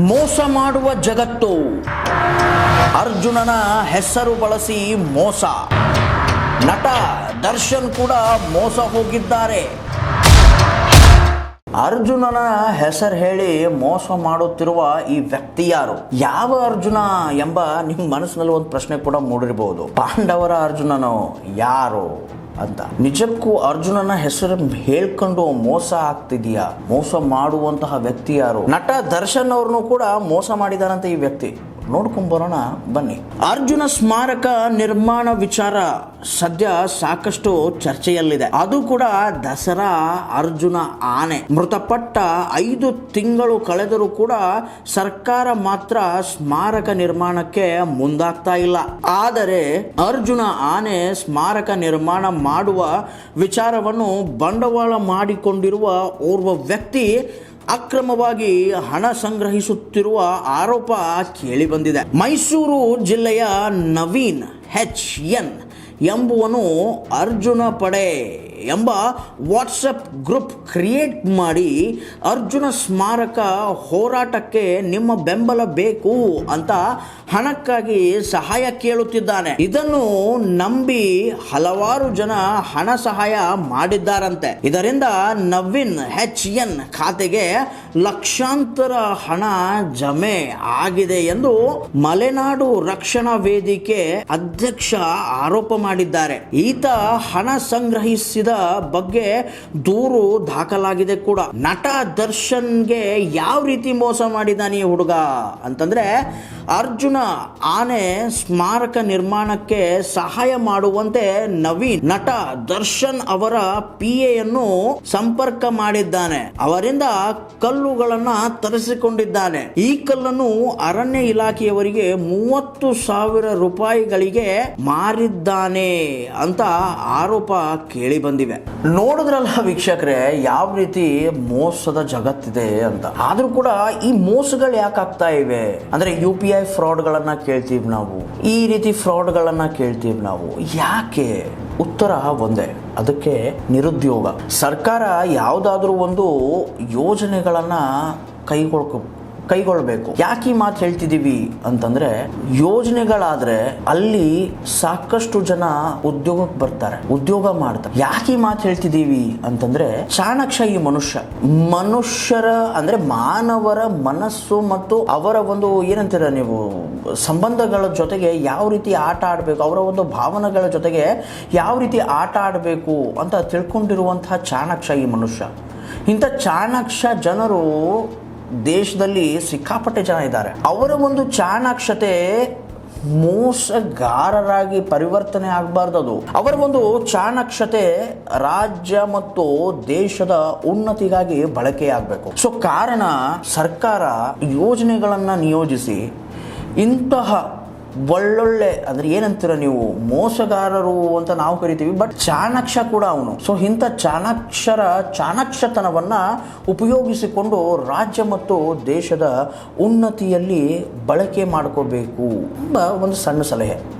ಮೋಸ ಮಾಡುವ ಜಗತ್ತು. ಅರ್ಜುನನ ಹೆಸರು ಬಳಸಿ ಮೋಸ. ನಟ ದರ್ಶನ್ ಕೂಡ ಮೋಸ ಹೋಗಿದ್ದಾರೆ. ಅರ್ಜುನನ ಹೆಸರು ಹೇಳಿ ಮೋಸ ಮಾಡುತ್ತಿರುವ ಈ ವ್ಯಕ್ತಿ ಯಾರು? ಯಾವ ಅರ್ಜುನ ಎಂಬ ನಿಮ್ಮ ಮನಸ್ಸಿನಲ್ಲಿ ಒಂದು ಪ್ರಶ್ನೆ ಕೂಡ ಮೂಡಿರಬಹುದು. ಪಾಂಡವರ ಅರ್ಜುನನು ಯಾರು? ಅಂತ. ನಿಜಕ್ಕೂ ಅರ್ಜುನನ ಹೆಸರು ಹೇಳ್ಕೊಂಡು ಮೋಸ ಆಗ್ತಿದೆಯಾ? ಮೋಸ ಮಾಡುವಂತಹ ವ್ಯಕ್ತಿ ಯಾರು? ನಟ ದರ್ಶನ್ ಅವ್ರನ್ನು ಕೂಡ ಮೋಸ ಮಾಡಿದಾರಂತ ಈ ವ್ಯಕ್ತಿ. ನೋಡ್ಕೊಂಡ್ ಬರೋಣ ಬನ್ನಿ. ಅರ್ಜುನ ಸ್ಮಾರಕ ನಿರ್ಮಾಣ ವಿಚಾರ ಸದ್ಯ ಸಾಕಷ್ಟು ಚರ್ಚೆಯಲ್ಲಿದೆ. ಅದು ಕೂಡ ದಸರಾ ಅರ್ಜುನ ಆನೆ. ಮೃತಪಟ್ಟ ಐದು ತಿಂಗಳು ಕಳೆದರೂ ಕೂಡ ಸರ್ಕಾರ ಮಾತ್ರ ಸ್ಮಾರಕ ನಿರ್ಮಾಣಕ್ಕೆ ಮುಂದಾಗ್ತಾ ಇಲ್ಲ. ಆದರೆ ಅರ್ಜುನ ಆನೆ ಸ್ಮಾರಕ ನಿರ್ಮಾಣ ಮಾಡುವ ವಿಚಾರವನ್ನು ಬಂಡವಾಳ ಮಾಡಿಕೊಂಡಿರುವ ಓರ್ವ ವ್ಯಕ್ತಿ ಅಕ್ರಮವಾಗಿ ಹಣ ಸಂಗ್ರಹಿಸುತ್ತಿರುವ ಆರೋಪ ಕೇಳಿಬಂದಿದೆ ಮೈಸೂರು ಜಿಲ್ಲೆಯ ನವೀನ್ ಹೆಚ್ ಎನ್ ಎಂಬುವನು ಅರ್ಜುನ ಪಡೆ. ಎಂಬ ವಾಟ್ಸಪ್ ಗ್ರೂಪ್ ಕ್ರಿಯೇಟ್ ಮಾಡಿ ಅರ್ಜುನ ಸ್ಮಾರಕ ಹೋರಾಟಕ್ಕೆ ನಿಮ್ಮ ಬೆಂಬಲ ಬೇಕು ಅಂತ ಹಣಕ್ಕಾಗಿ ಸಹಾಯ ಕೇಳುತ್ತಿದ್ದಾನೆ. ಇದನ್ನು ನಂಬಿ ಹಲವಾರು ಜನ ಹಣ ಸಹಾಯ ಮಾಡಿದ್ದಾರಂತೆ. ಇದರಿಂದ ನವೀನ್ ಹೆಚ್ ಎನ್ ಖಾತೆಗೆ ಲಕ್ಷಾಂತರ ಹಣ ಜಮೆ ಆಗಿದೆ ಎಂದು ಮಲೆನಾಡು ರಕ್ಷಣಾ ವೇದಿಕೆ ಅಧ್ಯಕ್ಷ ಆರೋಪ ಮಾಡಿದ್ದಾರೆ. ಈತ ಹಣ ಸಂಗ್ರಹಿಸಿದ ಬಗ್ಗೆ ದೂರು ದಾಖಲಾಗಿದೆ ಕೂಡ. ನಟ ದರ್ಶನ್ಗೆ ಯಾವ ರೀತಿ ಮೋಸ ಮಾಡಿದಾನೆ ಈ ಹುಡುಗ ಅಂತಂದ್ರೆ, ಅರ್ಜುನ ಆನೆ ಸ್ಮಾರಕ ನಿರ್ಮಾಣಕ್ಕೆ ಸಹಾಯ ಮಾಡುವಂತೆ ನವೀನ್, ನಟ ದರ್ಶನ್ ಅವರ ಪಿ ಎಯನ್ನು ಸಂಪರ್ಕ ಮಾಡಿದ್ದಾನೆ. ಅವರಿಂದ ಕಲ್ಲುಗಳನ್ನ ತರಿಸಿಕೊಂಡಿದ್ದಾನೆ. ಈ ಕಲ್ಲನ್ನು ಅರಣ್ಯ ಇಲಾಖೆಯವರಿಗೆ ಮೂವತ್ತು ಸಾವಿರ ರೂಪಾಯಿಗಳಿಗೆ ಮಾರಿದ್ದಾನೆ ಅಂತ ಆರೋಪ ಕೇಳಿ ಬಂದಿವೆ. ನೋಡಿದ್ರಲ್ಲ ವೀಕ್ಷಕರೇ, ಯಾವ ರೀತಿ ಮೋಸದ ಜಗತ್ತಿದೆ ಅಂತ. ಆದ್ರೂ ಕೂಡ ಈ ಮೋಸಗಳು ಯಾಕೆ ಆಗ್ತಾ ಇವೆ? ಅಂದ್ರೆ ಯು ಪಿ ಐ ಫ್ರಾಡ್ಗಳನ್ನ ಕೇಳ್ತೀವಿ ನಾವು. ಈ ರೀತಿ ಫ್ರಾಡ್ಗಳನ್ನ ಕೇಳ್ತೀವಿ ನಾವು. ಯಾಕೆ? ಉತ್ತರ ಒಂದೇ. ಅದಕ್ಕೆ ನಿರುದ್ಯೋಗ. ಸರ್ಕಾರ ಯಾವುದಾದ್ರೂ ಒಂದು ಯೋಜನೆಗಳನ್ನ ಕೈಗೊಳ್ಕೊ ಕೈಗೊಳ್ಬೇಕು ಯಾಕೆ ಈ ಮಾತು ಹೇಳ್ತಿದ್ದೀವಿ ಅಂತಂದ್ರೆ, ಯೋಜನೆಗಳಾದ್ರೆ ಅಲ್ಲಿ ಸಾಕಷ್ಟು ಜನ ಉದ್ಯೋಗಕ್ಕೆ ಬರ್ತಾರೆ, ಉದ್ಯೋಗ ಮಾಡ್ತಾರೆ. ಯಾಕೆ ಈ ಮಾತು ಹೇಳ್ತಿದ್ದೀವಿ ಅಂತಂದ್ರೆ ಚಾಣಕ್ಷ ಈ ಮನುಷ್ಯ, ಮನುಷ್ಯರ ಅಂದ್ರೆ ಮಾನವರ ಮನಸ್ಸು ಮತ್ತು ಅವರ ಒಂದು ಏನಂತೀರ ನೀವು, ಸಂಬಂಧಗಳ ಜೊತೆಗೆ ಯಾವ ರೀತಿ ಆಟ ಆಡಬೇಕು, ಅವರ ಒಂದು ಭಾವನೆಗಳ ಜೊತೆಗೆ ಯಾವ ರೀತಿ ಆಟ ಆಡಬೇಕು ಅಂತ ತಿಳ್ಕೊಂಡಿರುವಂತಹ ಚಾಣಕ್ಷ ಈ ಮನುಷ್ಯ. ಇಂಥ ಚಾಣಕ್ಷ ಜನರು ದೇಶದಲ್ಲಿ ಸಿಕ್ಕಾಪಟ್ಟೆ ಜನ ಇದ್ದಾರೆ. ಅವರ ಒಂದು ಚಾಣಾಕ್ಷತೆ ಮೋಸಗಾರರಾಗಿ ಪರಿವರ್ತನೆ ಆಗಬಾರ್ದು ಅದು. ಅವರ ಒಂದು ಚಾಣಾಕ್ಷತೆ ರಾಜ್ಯ ಮತ್ತು ದೇಶದ ಉನ್ನತಿಗಾಗಿ ಬಳಕೆಯಾಗಬೇಕು ಸೊ, ಕಾರಣ ಸರ್ಕಾರ ಯೋಜನೆಗಳನ್ನು ನಿಯೋಜಿಸಿ ಇಂತಹ ಒಳ್ಳೊಳ್ಳೆ, ಅಂದ್ರೆ ಏನಂತೀರ ನೀವು, ಮೋಸಗಾರರು ಅಂತ ನಾವು ಕರಿತೀವಿ ಬಟ್ ಚಾಣಾಕ್ಷ ಕೂಡ ಅವನು. ಸೊ ಇಂಥ ಚಾಣಾಕ್ಷರ, ಚಾಣಾಕ್ಷತನವನ್ನ ಉಪಯೋಗಿಸಿಕೊಂಡು ರಾಜ್ಯ ಮತ್ತು ದೇಶದ ಉನ್ನತಿಯಲ್ಲಿ ಬಳಕೆ ಮಾಡ್ಕೋಬೇಕು ಎಂಬ ಒಂದು ಸಣ್ಣ ಸಲಹೆ.